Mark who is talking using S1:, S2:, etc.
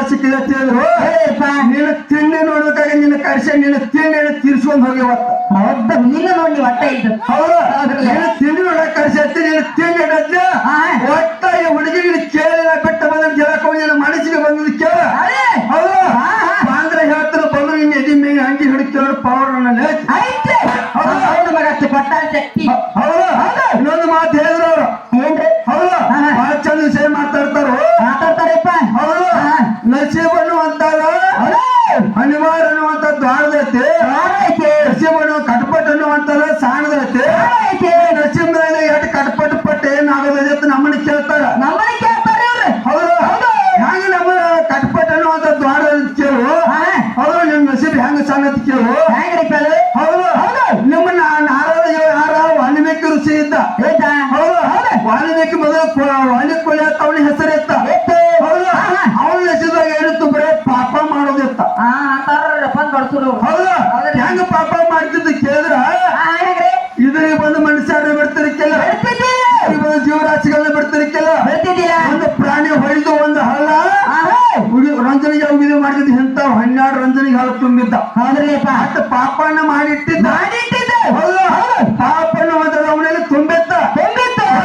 S1: ಹೇಳಿದ್ರು
S2: ಹೇಳಪ್ಪ
S1: ನಿನ್ನ ತಿಂಡಿ ನೋಡ್ಬೇಕಾಗಿ ನಿನ್ನ ಕರ್ಸಿ ನಿನ್ನ ತಿಂಡಿ ತಿರ್ಸ್ಕೊಂಡ್ ಹೋಗಿ ಇವತ್ತು
S2: ಹೌದ ನಿನ್ನ ನೋಡಿ ಒಟ್ಟ ಇದ್ದು
S1: ಹೌದು? ನಿನ್ನ ತಿಂಡಿ ನೋಡಕ್ ಕರ್ಸಿ ಹತ್ತಿ ನಿನ್ನ ತಿಂಡಿ ಇಡತ್ತೆ. ಒಟ್ಟ ಈ ಹುಡುಗಿ ನಿನ್ನ ಕೇಳಿಲ್ಲ ಬಿಟ್ಟ ಬಂದ್ರೆ ಜಲಕ ನಿನ್ನ ಮನಸ್ಸಿಗೆ ಬಂದದ್ದು ಕೇಳ ಹೌದು. ಬಾಂದ್ರ ಹೇಳ್ತಾರ ಬಂದು ನಿನ್ನ ಎದಿ ಮೇಲೆ ಹಂಗಿ ಹಿಡಿತೇವೆ ಪವರ್ ನನ್ನ ಹೌದು.
S2: ಹೌದು ಮಗ ಅಷ್ಟು
S1: ನಸೀಬ್ ಹೆಂಗ ಸಾಣತ್ ಕೇಳು?
S2: ಹೆಂಗ್ರಿ ಕೇಳು?
S1: ಹೌದು.
S2: ಹೌದು.
S1: ನಿಮ್ಮ ನಾರಾಯಣ ಯಾರ ವಾಲ್ಮೀಕಿ ಋಷಿ ಇದ್ದ.
S2: ಆಯ್ತಾ
S1: ಹೌದು.
S2: ಹೌದು.
S1: ವಾಲ್ಮೀಕಿ ಮೊದಲು ವಾಲಿ ಕೊಲೆ ಅಂತ ಅವನ ಹೆಸರಿತ್ತ
S2: ಇತ್ತ.
S1: ಹೌದು. ಅವನ ಹೆಸರಾಗ ಏನಿತ್ತು ಬರೇ ಪಾಪ ಮಾಡೋದಿತ್ತ ಹೌದು. ಹೆಂಗ ಪಾಪ ಮಾಡ್ತಿದ್ದು ಕೇಳಿದ್ರ? ಇದ್ರಿಗೆ ಬಂದು ಮನುಷ್ಯರು ಬಿಡ್ತಾರೆ ಪಾಪಣ್ಣನಿಗೆ ಹತ್ತು ತುಂಬಿದ್ದ
S2: ಹೌದ್ರಿಯಪ್ಪ
S1: ಪಾಪಣ್ಣ ಮಾಡಿಟ್ಟಿದ್ದ ಮಾಡಿಟ್ಟಿದ್ದ.